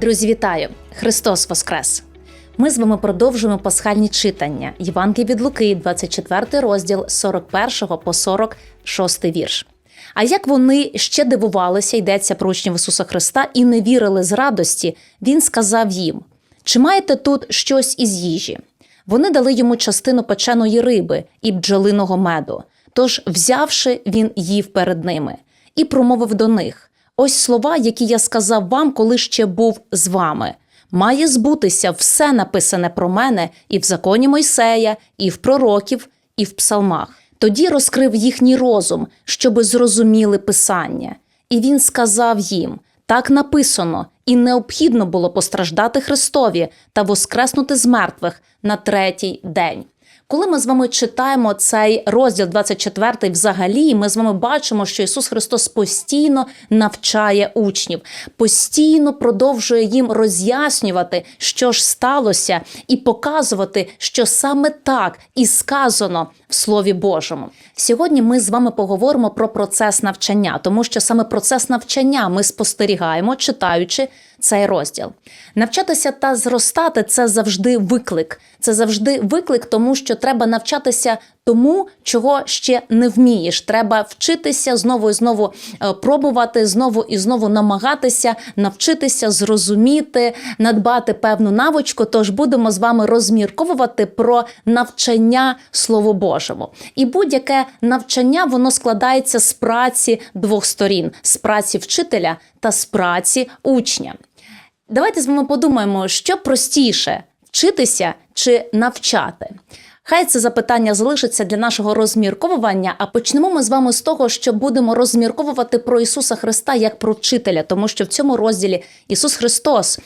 Друзі, вітаю! Христос Воскрес! Ми з вами продовжуємо пасхальні читання Євангелії від Луки, 24 розділ 41 по 46 вірш. А як вони ще дивувалися, йдеться про учнів Ісуса Христа, і не вірили з радості, Він сказав їм: Чи маєте тут щось із їжі? Вони дали йому частину печеної риби і бджолиного меду. Тож, взявши, він їв перед ними і промовив до них: Ось слова, які я сказав вам, коли ще був з вами. Має збутися все написане про мене і в законі Мойсея, і в пророків, і в псалмах. Тоді розкрив їхній розум, щоби зрозуміли писання. І він сказав їм: так написано, і необхідно було постраждати Христові та воскреснути з мертвих на третій день. Коли ми з вами читаємо цей розділ 24 взагалі, ми з вами бачимо, що Ісус Христос постійно навчає учнів, постійно продовжує їм роз'яснювати, що ж сталося, і показувати, що саме так і сказано в Слові Божому. Сьогодні ми з вами поговоримо про процес навчання, тому що саме процес навчання ми спостерігаємо, читаючи цей розділ. Навчатися та зростати це завжди виклик. Це завжди виклик, тому що треба навчатися тому, чого ще не вмієш. Треба вчитися знову і знову е, пробувати, знову і знову намагатися навчитися, зрозуміти, надбати певну навичку. Тож будемо з вами розмірковувати про навчання Слову Божому. І будь-яке навчання воно складається з праці двох сторін: з праці вчителя та з праці учня. Давайте з вами подумаємо, що простіше вчитися чи навчати. Хай це запитання залишиться для нашого розмірковування. А почнемо ми з вами з того, що будемо розмірковувати про Ісуса Христа як про вчителя, тому що в цьому розділі Ісус Христос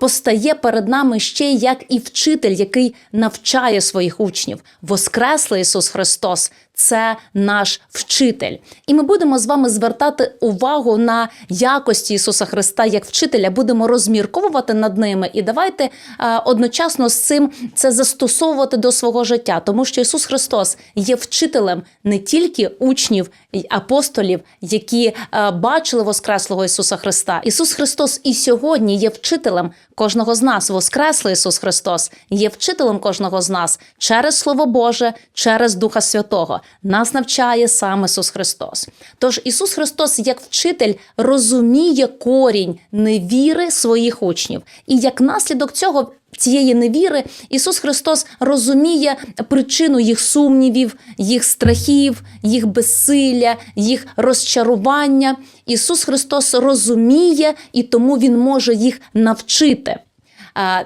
постає перед нами ще як і вчитель, який навчає своїх учнів. Воскреслий Ісус Христос. Це наш вчитель, і ми будемо з вами звертати увагу на якості Ісуса Христа як вчителя. Будемо розмірковувати над ними, і давайте а, одночасно з цим це застосовувати до свого життя, тому що Ісус Христос є вчителем не тільки учнів апостолів, які а, бачили Воскреслого Ісуса Христа. Ісус Христос і сьогодні є вчителем кожного з нас. воскресли Ісус Христос є вчителем кожного з нас через Слово Боже, через Духа Святого. Нас навчає сам Ісус Христос. Тож Ісус Христос, як вчитель, розуміє корінь невіри своїх учнів, і як наслідок цього. Цієї невіри Ісус Христос розуміє причину їх сумнівів, їх страхів, їх безсилля, їх розчарування. Ісус Христос розуміє і тому Він може їх навчити.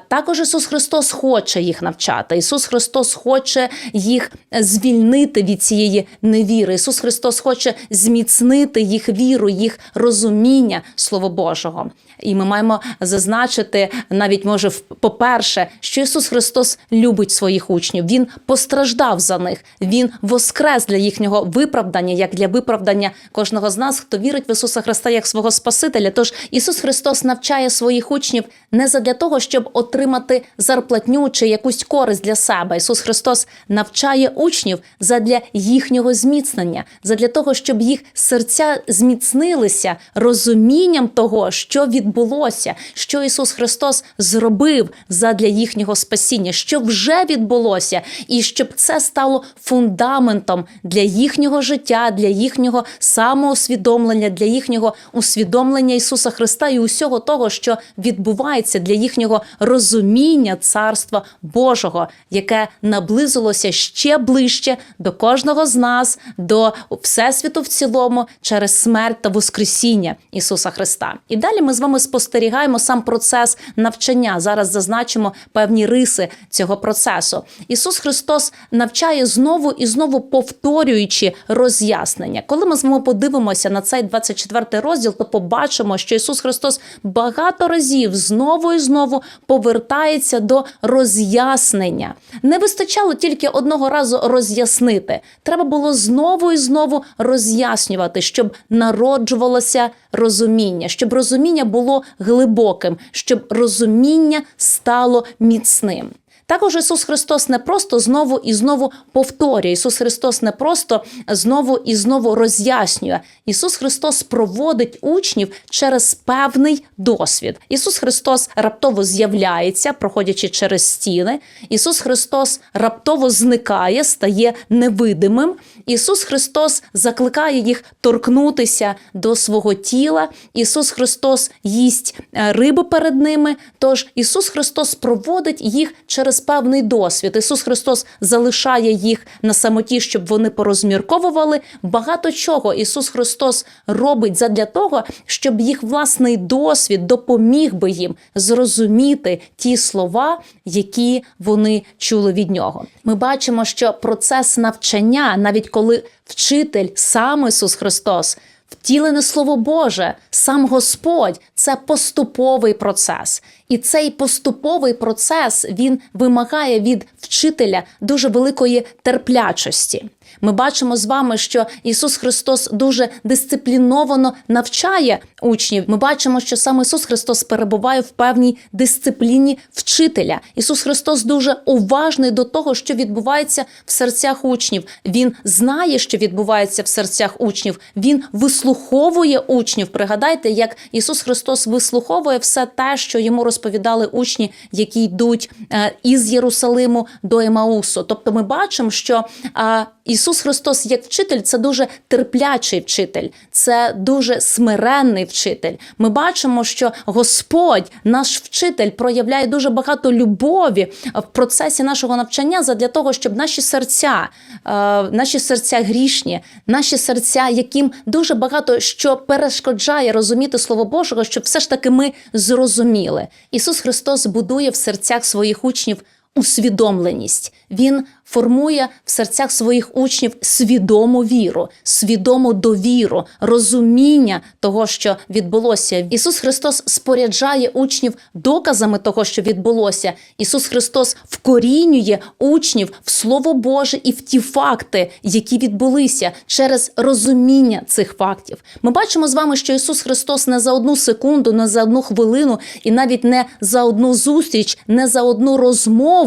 Також Ісус Христос хоче їх навчати. Ісус Христос хоче їх звільнити від цієї невіри. Ісус Христос хоче зміцнити їх віру, їх розуміння Слова Божого. І ми маємо зазначити, навіть може, по-перше, що Ісус Христос любить своїх учнів. Він постраждав за них, Він воскрес для їхнього виправдання, як для виправдання кожного з нас, хто вірить в Ісуса Христа як свого Спасителя. Тож Ісус Христос навчає своїх учнів не задля того, щоб отримати зарплатню чи якусь користь для себе. Ісус Христос навчає учнів задля їхнього зміцнення, задля того, щоб їх серця зміцнилися розумінням того, що відбулося, що Ісус Христос зробив задля їхнього спасіння, що вже відбулося, і щоб це стало фундаментом для їхнього життя, для їхнього самоусвідомлення, для їхнього усвідомлення Ісуса Христа і усього того, що відбувається для їхнього розуміння Царства Божого, яке наблизилося ще ближче до кожного з нас, до всесвіту в цілому через смерть та воскресіння Ісуса Христа. І далі ми з вами спостерігаємо сам процес навчання. Зараз зазначимо певні риси цього процесу. Ісус Христос навчає знову і знову повторюючи роз'яснення. Коли ми з вами подивимося на цей 24 розділ, то побачимо, що Ісус Христос багато разів знову і знову повертається до роз'яснення. Не вистачало тільки одного разу роз'яснити. Треба було знову і знову роз'яснювати, щоб народжувалося розуміння, щоб розуміння було глибоким, щоб розуміння стало міцним. Також Ісус Христос не просто знову і знову повторює. Ісус Христос не просто знову і знову роз'яснює. Ісус Христос проводить учнів через певний досвід. Ісус Христос раптово з'являється, проходячи через стіни. Ісус Христос раптово зникає, стає невидимим. Ісус Христос закликає їх торкнутися до свого тіла. Ісус Христос їсть е, рибу перед ними. Тож Ісус Христос проводить їх через певний досвід. Ісус Христос залишає їх на самоті, щоб вони порозмірковували. Багато чого Ісус Христос робить задля того, щоб їх власний досвід допоміг би їм зрозуміти ті слова, які вони чули від нього. Ми бачимо, що процес навчання, навіть коли вчитель сам Ісус Христос. Втілене Слово Боже, сам Господь це поступовий процес. І цей поступовий процес він вимагає від вчителя дуже великої терплячості. Ми бачимо з вами, що Ісус Христос дуже дисципліновано навчає учнів. Ми бачимо, що саме Ісус Христос перебуває в певній дисципліні вчителя. Ісус Христос дуже уважний до того, що відбувається в серцях учнів. Він знає, що відбувається в серцях учнів. Він вислуховує учнів. Пригадайте, як Ісус Христос вислуховує все те, що йому розповідали учні, які йдуть е, із Єрусалиму до Емаусу. Тобто, ми бачимо, що е, Ісус Христос, як вчитель, це дуже терплячий вчитель, це дуже смиренний вчитель. Ми бачимо, що Господь, наш вчитель, проявляє дуже багато любові в процесі нашого навчання задля того, щоб наші серця, е, наші серця грішні, наші серця, яким дуже багато що перешкоджає розуміти Слово Божого, щоб все ж таки ми зрозуміли. Ісус Христос будує в серцях своїх учнів усвідомленість. Він формує в серцях своїх учнів свідому віру, свідому довіру, розуміння того, що відбулося. Ісус Христос споряджає учнів доказами того, що відбулося. Ісус Христос вкорінює учнів в Слово Боже і в ті факти, які відбулися через розуміння цих фактів. Ми бачимо з вами, що Ісус Христос не за одну секунду, не за одну хвилину, і навіть не за одну зустріч, не за одну розмову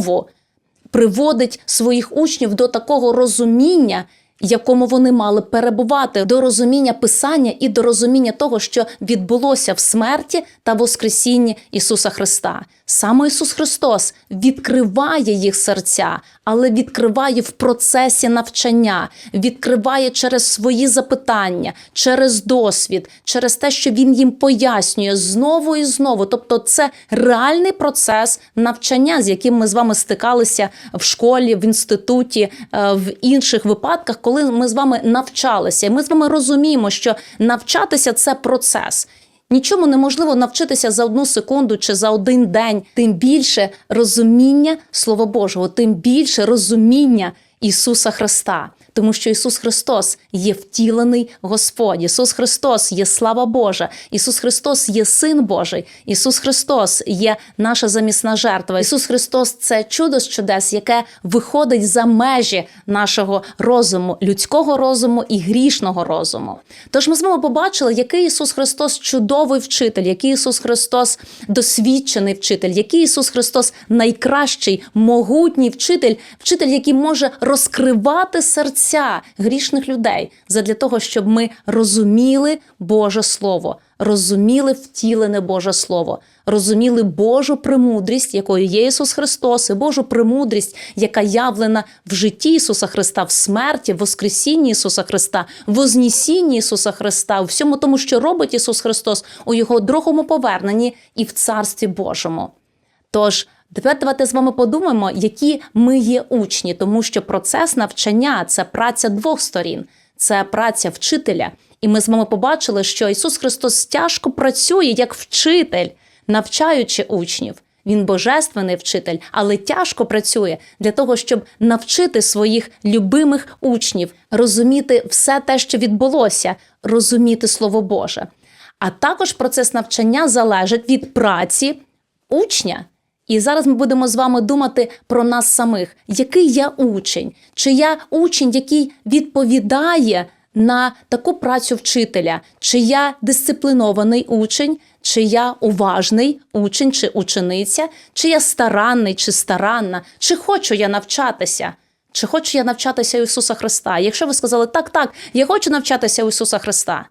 приводить своїх учнів до такого розуміння, якому вони мали перебувати, до розуміння Писання і до розуміння того, що відбулося в смерті та воскресінні Ісуса Христа. Саме Ісус Христос відкриває їх серця, але відкриває в процесі навчання, відкриває через свої запитання, через досвід, через те, що Він їм пояснює знову і знову. Тобто, це реальний процес навчання, з яким ми з вами стикалися в школі, в інституті, е, в інших випадках, коли ми з вами навчалися. І Ми з вами розуміємо, що навчатися це процес. Нічому неможливо навчитися за одну секунду чи за один день, тим більше розуміння Слова Божого, тим більше розуміння Ісуса Христа. Тому що Ісус Христос є втілений Господь, Ісус Христос є слава Божа, Ісус Христос є Син Божий, Ісус Христос є наша замісна жертва. Ісус Христос це чудо з чудес, яке виходить за межі нашого розуму, людського розуму і грішного розуму. Тож ми з вами побачили, який Ісус Христос чудовий вчитель, який Ісус Христос досвідчений вчитель, який Ісус Христос найкращий, могутній вчитель, вчитель, який може розкривати серця грішних людей задля того, щоб ми розуміли Боже Слово, розуміли втілене Боже Слово, розуміли Божу премудрість, якою є Ісус Христос, і Божу премудрість, яка явлена в житті Ісуса Христа, в смерті, в Воскресінні Ісуса Христа, в Вознесінні Ісуса Христа, у всьому тому, що робить Ісус Христос у Його другому поверненні і в Царстві Божому. Тож Тепер давайте з вами подумаємо, які ми є учні, тому що процес навчання це праця двох сторін, це праця вчителя. І ми з вами побачили, що Ісус Христос тяжко працює як вчитель, навчаючи учнів. Він божественний вчитель, але тяжко працює для того, щоб навчити своїх любимих учнів розуміти все те, що відбулося, розуміти Слово Боже. А також процес навчання залежить від праці учня. І зараз ми будемо з вами думати про нас самих, який я учень, чи я учень, який відповідає на таку працю вчителя, чи я дисциплінований учень, чи я уважний учень чи учениця, чи я старанний чи старанна, чи хочу я навчатися. Чи хочу я навчатися Ісуса Христа? Якщо ви сказали так, так, я хочу навчатися Ісуса Христа,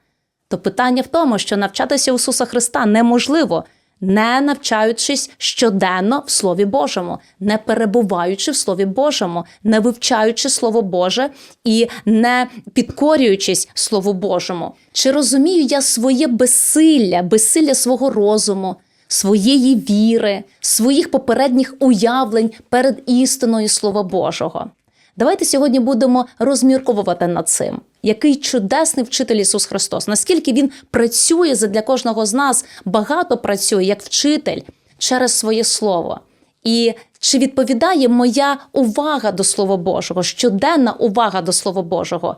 то питання в тому, що навчатися у Ісуса Христа неможливо, не навчаючись щоденно в Слові Божому, не перебуваючи в Слові Божому, не вивчаючи Слово Боже і не підкорюючись Слову Божому. Чи розумію я своє безсилля, безсилля свого розуму? Своєї віри, своїх попередніх уявлень перед істиною Слова Божого. Давайте сьогодні будемо розмірковувати над цим. Який чудесний вчитель Ісус Христос, наскільки Він працює для кожного з нас, багато працює як вчитель через своє Слово. І чи відповідає моя увага до Слова Божого, щоденна увага до Слова Божого,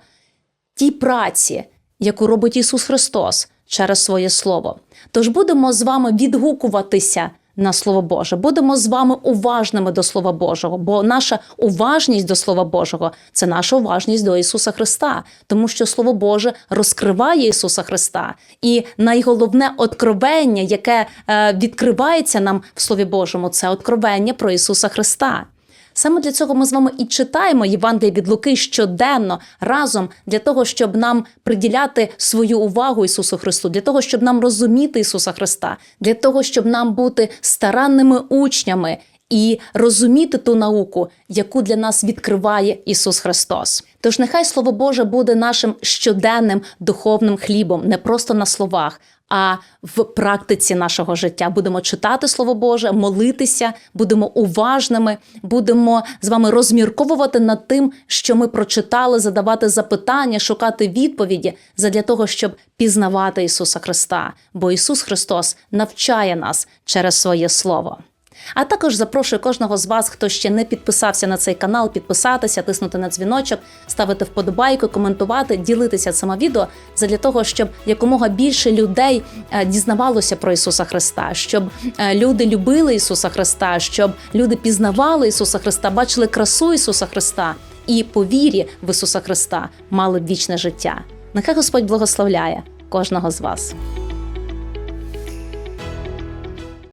тій праці, яку робить Ісус Христос через своє Слово? Тож будемо з вами відгукуватися на Слово Боже. Будемо з вами уважними до Слова Божого, бо наша уважність до Слова Божого це наша уважність до Ісуса Христа, тому що Слово Боже розкриває Ісуса Христа. І найголовне откровення, яке е, відкривається нам в Слові Божому, це откровення про Ісуса Христа. Саме для цього ми з вами і читаємо Євангеліє від Луки щоденно разом для того, щоб нам приділяти свою увагу Ісусу Христу, для того, щоб нам розуміти Ісуса Христа, для того, щоб нам бути старанними учнями і розуміти ту науку, яку для нас відкриває Ісус Христос. Тож нехай Слово Боже буде нашим щоденним духовним хлібом, не просто на словах. А в практиці нашого життя будемо читати Слово Боже, молитися, будемо уважними, будемо з вами розмірковувати над тим, що ми прочитали, задавати запитання, шукати відповіді задля того, щоб пізнавати Ісуса Христа. Бо Ісус Христос навчає нас через своє Слово. А також запрошую кожного з вас, хто ще не підписався на цей канал, підписатися, тиснути на дзвіночок, ставити вподобайку, коментувати, ділитися цим відео для того, щоб якомога більше людей е, дізнавалося про Ісуса Христа, щоб е, люди любили Ісуса Христа, щоб люди пізнавали Ісуса Христа, бачили красу Ісуса Христа і по вірі в Ісуса Христа мали б вічне життя. Нехай Господь благословляє кожного з вас.